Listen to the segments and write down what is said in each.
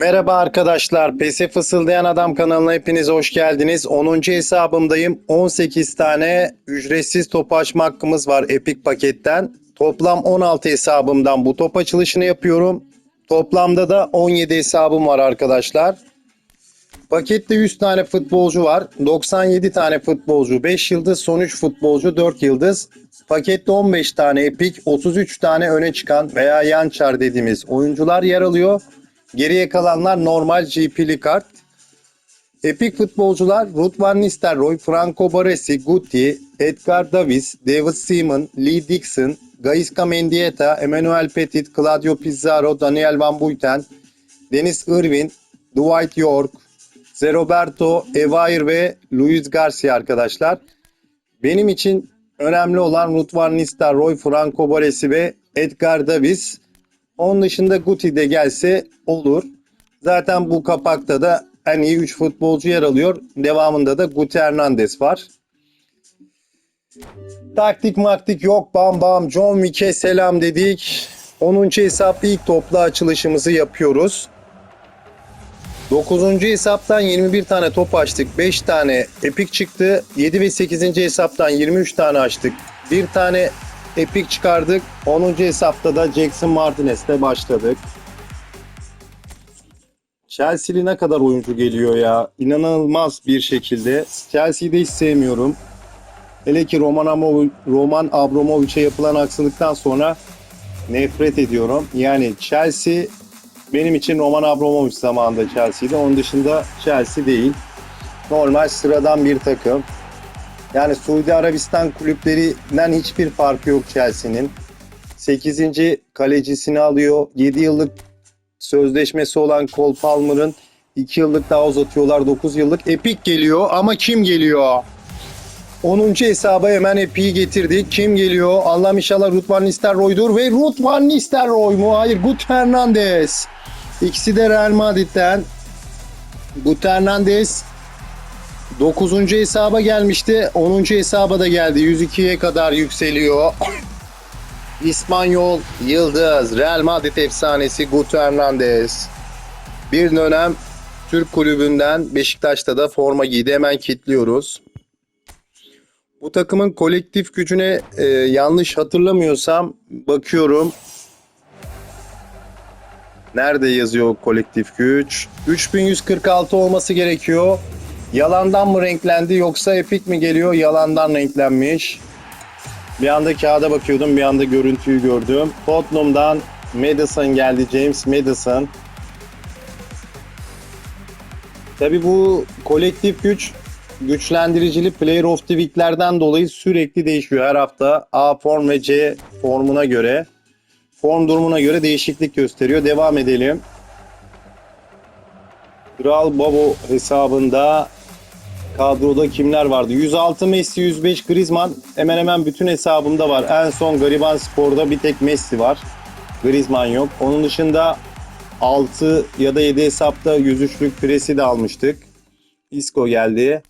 Merhaba arkadaşlar. PES'e Fısıldayan Adam kanalına hepiniz hoş geldiniz. 10. hesabımdayım. 18 tane ücretsiz top açma hakkımız var Epic paketten. Toplam 16 hesabımdan bu top açılışını yapıyorum. Toplamda da 17 hesabım var arkadaşlar. Pakette 100 tane futbolcu var. 97 tane futbolcu 5 yıldız, son 3 futbolcu 4 yıldız. Pakette 15 tane epik, 33 tane öne çıkan veya yan çar dediğimiz oyuncular yer alıyor. Geriye kalanlar normal GP'li kart. Epik futbolcular Ruth Van Nistelrooy, Franco Baresi, Guti, Edgar Davis, David Seaman, Lee Dixon, Gaisca Mendieta, Emmanuel Petit, Claudio Pizarro, Daniel Van Buiten, Dennis Irwin, Dwight York, Zeroberto, Evair ve Luis Garcia arkadaşlar. Benim için önemli olan Ruth Van Nistelrooy, Franco Baresi ve Edgar Davis. Onun dışında Guti de gelse olur. Zaten bu kapakta da en iyi 3 futbolcu yer alıyor. Devamında da Guti Hernandez var. Taktik maktik yok bam bam John Wick'e selam dedik. 10. hesap ilk topla açılışımızı yapıyoruz. 9. hesaptan 21 tane top açtık. 5 tane epik çıktı. 7 ve 8. hesaptan 23 tane açtık. Bir tane epik çıkardık. 10. hesapta da Jackson Martinez'le başladık. Chelsea'li ne kadar oyuncu geliyor ya. İnanılmaz bir şekilde. Chelsea'yi de hiç sevmiyorum. Hele ki Roman, Amo- Roman Abramovich'e yapılan haksızlıktan sonra nefret ediyorum. Yani Chelsea benim için Roman Abramovich zamanında Chelsea'ydi. Onun dışında Chelsea değil. Normal sıradan bir takım. Yani Suudi Arabistan kulüplerinden hiçbir farkı yok Chelsea'nin. 8. kalecisini alıyor. 7 yıllık sözleşmesi olan Cole Palmer'ın 2 yıllık daha uzatıyorlar. 9 yıllık. Epic geliyor ama kim geliyor? 10. hesaba hemen Epic'i getirdik. Kim geliyor? Allah inşallah Ruth Van Nistelrooy'dur ve Ruth Van Nistelrooy mu? Hayır, Gut Hernandez. İkisi de Real Madrid'den. Gut Hernandez 9. hesaba gelmişti. 10. hesaba da geldi. 102'ye kadar yükseliyor. İspanyol Yıldız, Real Madrid efsanesi Guti Hernandez. Bir dönem Türk kulübünden Beşiktaş'ta da forma giydi. Hemen kilitliyoruz. Bu takımın kolektif gücüne e, yanlış hatırlamıyorsam bakıyorum. Nerede yazıyor kolektif güç? 3146 olması gerekiyor. Yalandan mı renklendi yoksa epik mi geliyor? Yalandan renklenmiş. Bir anda kağıda bakıyordum, bir anda görüntüyü gördüm. Tottenham'dan Madison geldi, James Madison. Tabi bu kolektif güç güçlendiricili Player of the Week'lerden dolayı sürekli değişiyor. Her hafta A form ve C formuna göre, form durumuna göre değişiklik gösteriyor. Devam edelim. Kral Babo hesabında kadroda kimler vardı? 106 Messi, 105 Griezmann. Hemen hemen bütün hesabımda var. En son Gariban Spor'da bir tek Messi var. Griezmann yok. Onun dışında 6 ya da 7 hesapta 103'lük presi de almıştık. Isco geldi.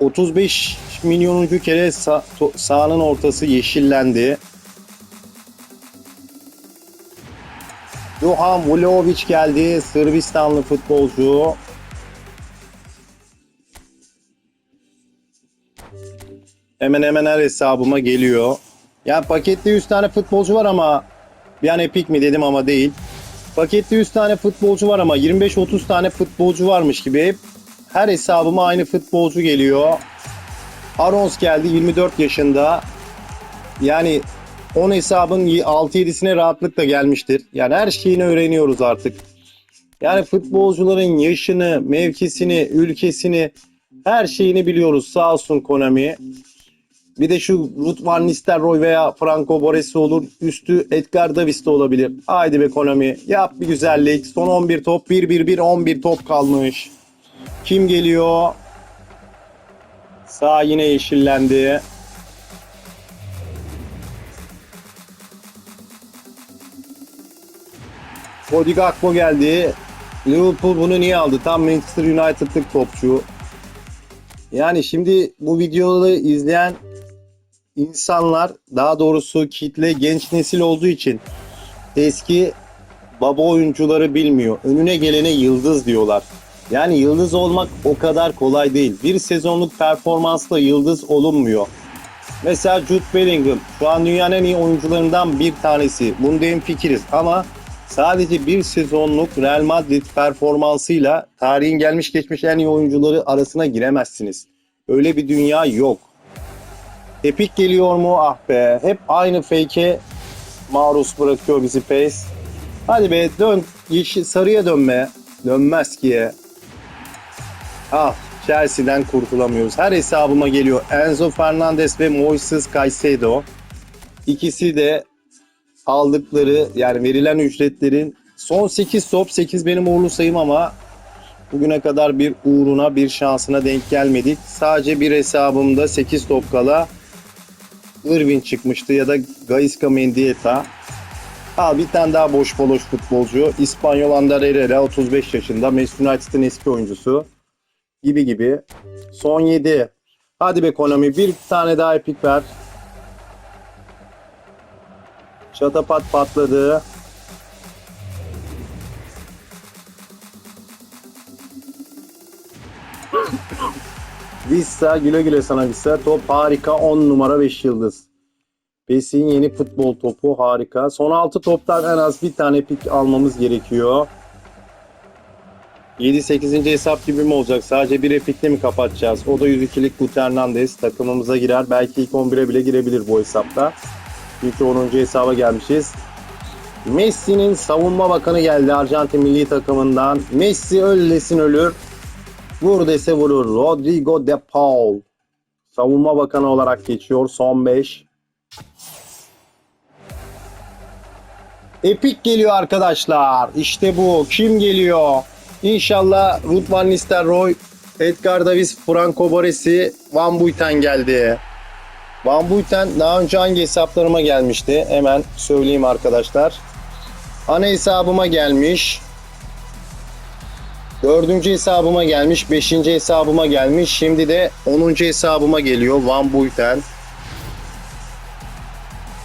...35 milyonuncu kere to- sahanın ortası yeşillendi. Duhan Vlahovic geldi. Sırbistanlı futbolcu. Hemen hemen her hesabıma geliyor. Yani pakette 100 tane futbolcu var ama bir an epik mi dedim ama değil. Pakette 100 tane futbolcu var ama 25-30 tane futbolcu varmış gibi hep her hesabıma aynı futbolcu geliyor. Arons geldi 24 yaşında. Yani 10 hesabın 6-7'sine rahatlıkla gelmiştir. Yani her şeyini öğreniyoruz artık. Yani futbolcuların yaşını, mevkisini, ülkesini her şeyini biliyoruz sağ olsun Konami. Bir de şu Ruth Van Nistelrooy veya Franco Baresi olur. Üstü Edgar Davis de olabilir. Haydi be Konami. Yap bir güzellik. Son 11 top. 1-1-1 11 top kalmış. Kim geliyor? Sağ yine yeşillendi. Cody Gakpo geldi. Liverpool bunu niye aldı? Tam Manchester United'lık topçu. Yani şimdi bu videoları izleyen insanlar daha doğrusu kitle genç nesil olduğu için eski baba oyuncuları bilmiyor. Önüne gelene yıldız diyorlar. Yani yıldız olmak o kadar kolay değil. Bir sezonluk performansla yıldız olunmuyor. Mesela Jude Bellingham şu an dünyanın en iyi oyuncularından bir tanesi. Bunda fikiriz ama sadece bir sezonluk Real Madrid performansıyla tarihin gelmiş geçmiş en iyi oyuncuları arasına giremezsiniz. Öyle bir dünya yok. Epic geliyor mu? Ah be. Hep aynı fake'e maruz bırakıyor bizi Pace. Hadi be dön. Yeşil, sarıya dönme. Dönmez ki. Ah Chelsea'den kurtulamıyoruz. Her hesabıma geliyor. Enzo Fernandez ve Moises Caicedo. İkisi de aldıkları yani verilen ücretlerin son 8 top 8 benim uğurlu sayım ama bugüne kadar bir uğruna bir şansına denk gelmedik. Sadece bir hesabımda 8 top kala Irvin çıkmıştı ya da Gaisca Mendieta. Ha bir tane daha boş boloş futbolcu. İspanyol Ander Herrera 35 yaşında. Manchester United'ın eski oyuncusu. Gibi gibi. Son 7. Hadi be Konami bir tane daha epik ver. Şatapat patladı. Vissa güle güle sana Vissa. Top harika 10 numara 5 yıldız. Pes'in yeni futbol topu harika. Son 6 toptan en az bir tane pik almamız gerekiyor. 7-8. hesap gibi mi olacak? Sadece bir epikle mi kapatacağız? O da 102'lik Guti Hernandez takımımıza girer. Belki ilk 11'e bile girebilir bu hesapta. Çünkü 10. hesaba gelmişiz. Messi'nin savunma bakanı geldi Arjantin milli takımından. Messi öllesin ölür. Vur dese vurur. Rodrigo de Paul. Savunma bakanı olarak geçiyor. Son 5. Epik geliyor arkadaşlar. İşte bu. Kim geliyor? İnşallah Ruth Van Nistelrooy, Edgar Davis, Franco Baresi, Van Buiten geldi. Van Buiten daha önce hangi hesaplarıma gelmişti? Hemen söyleyeyim arkadaşlar. Ana hesabıma gelmiş. Dördüncü hesabıma gelmiş. Beşinci hesabıma gelmiş. Şimdi de onuncu hesabıma geliyor. Van Buiten.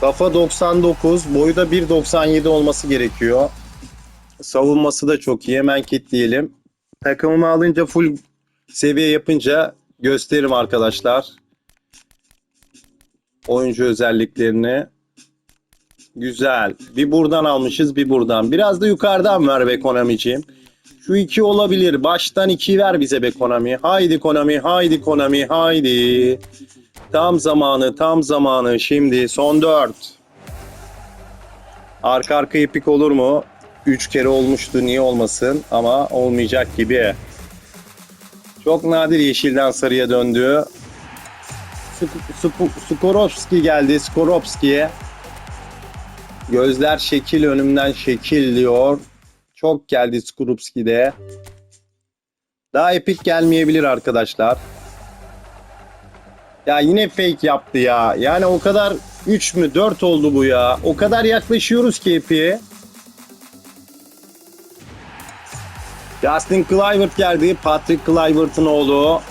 Kafa 99, boyu da 1.97 olması gerekiyor. Savunması da çok iyi. Hemen kitleyelim. Takımımı alınca full seviye yapınca gösteririm arkadaşlar. Oyuncu özelliklerini. Güzel. Bir buradan almışız bir buradan. Biraz da yukarıdan ver be Konami'ciğim. Şu iki olabilir. Baştan iki ver bize be Konami. Haydi Konami, haydi Konami, haydi. Tam zamanı, tam zamanı. Şimdi son dört. Arka arka ipik olur mu? Üç kere olmuştu niye olmasın ama olmayacak gibi. Çok nadir yeşilden sarıya döndü. Sk- Sk- Skorovski geldi. Skorovski'ye. Gözler şekil önümden şekil diyor. Çok geldi Skorovski'de. Daha epik gelmeyebilir arkadaşlar. Ya yine fake yaptı ya. Yani o kadar 3 mü 4 oldu bu ya. O kadar yaklaşıyoruz ki epik'e. Justin Kluivert geldi. Patrick Kluivert'ın oğlu.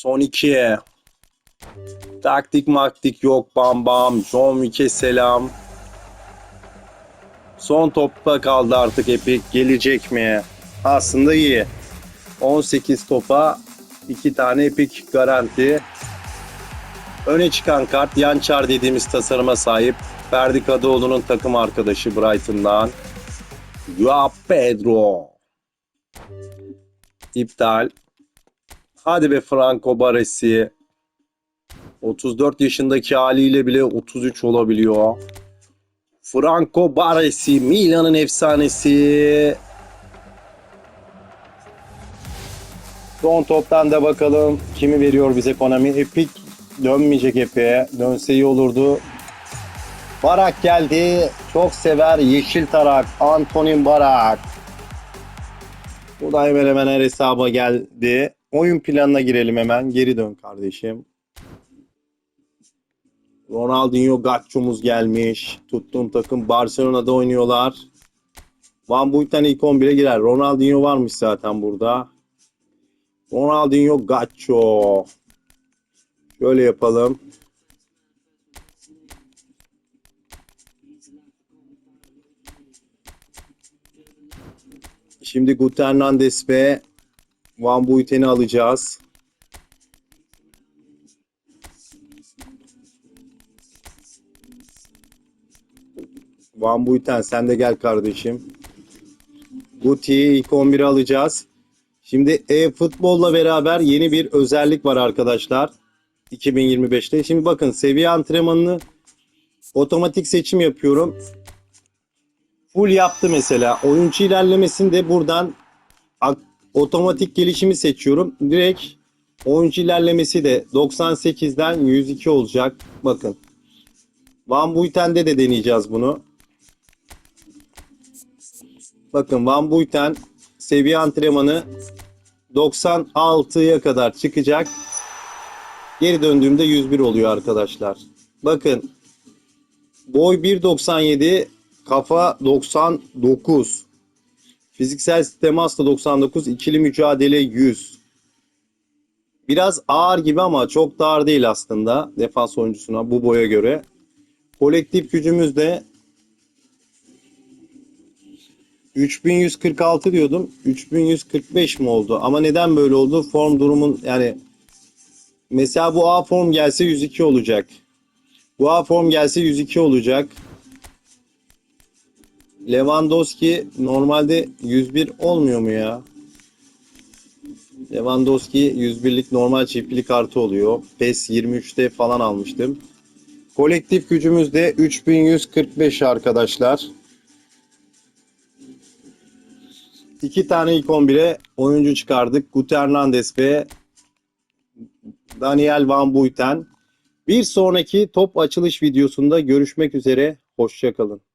Son iki. Taktik maktik yok bam bam. John Wick'e selam. Son topta kaldı artık Epic. Gelecek mi? Aslında iyi. 18 topa 2 tane Epic garanti. Öne çıkan kart Yançar dediğimiz tasarıma sahip. Ferdi Kadıoğlu'nun takım arkadaşı Brighton'dan. Joao Pedro. İptal. Hadi be Franco Baresi. 34 yaşındaki haliyle bile 33 olabiliyor. Franco Baresi, Milan'ın efsanesi. Son toptan da bakalım kimi veriyor bize Konami. Epic dönmeyecek Epic'e. Dönse iyi olurdu. Barak geldi. Çok sever yeşil tarak. Antonin Barak. Bu da hemen hemen her hesaba geldi. Oyun planına girelim hemen. Geri dön kardeşim. Ronaldinho Gaccho'muz gelmiş. Tuttuğum takım Barcelona'da oynuyorlar. Van Buiten ilk 11'e girer. Ronaldinho varmış zaten burada. Ronaldinho Gaccio. Şöyle yapalım. Şimdi Guternandes ve Van Buiten'i alacağız. Van Buiten sen de gel kardeşim. Guti'yi ilk 11'e alacağız. Şimdi e-futbolla beraber yeni bir özellik var arkadaşlar. 2025'te. Şimdi bakın seviye antrenmanını otomatik seçim yapıyorum. Full yaptı mesela. Oyuncu ilerlemesini de buradan otomatik gelişimi seçiyorum. Direkt oyuncu ilerlemesi de 98'den 102 olacak. Bakın. Van Buiten'de de deneyeceğiz bunu. Bakın Van Buiten seviye antrenmanı 96'ya kadar çıkacak. Geri döndüğümde 101 oluyor arkadaşlar. Bakın boy 1.97 kafa 99 fiziksel temas da 99 ikili mücadele 100 biraz ağır gibi ama çok da ağır değil aslında defans oyuncusuna bu boya göre kolektif gücümüz de 3146 diyordum. 3145 mi oldu? Ama neden böyle oldu? Form durumun yani mesela bu A form gelse 102 olacak. Bu A form gelse 102 olacak. Lewandowski normalde 101 olmuyor mu ya? Lewandowski 101'lik normal çiftlik kartı oluyor. PES 23'te falan almıştım. Kolektif gücümüz de 3145 arkadaşlar. İki tane ilk 11'e oyuncu çıkardık. Guti Hernandez ve Daniel Van Buiten. Bir sonraki top açılış videosunda görüşmek üzere. Hoşçakalın.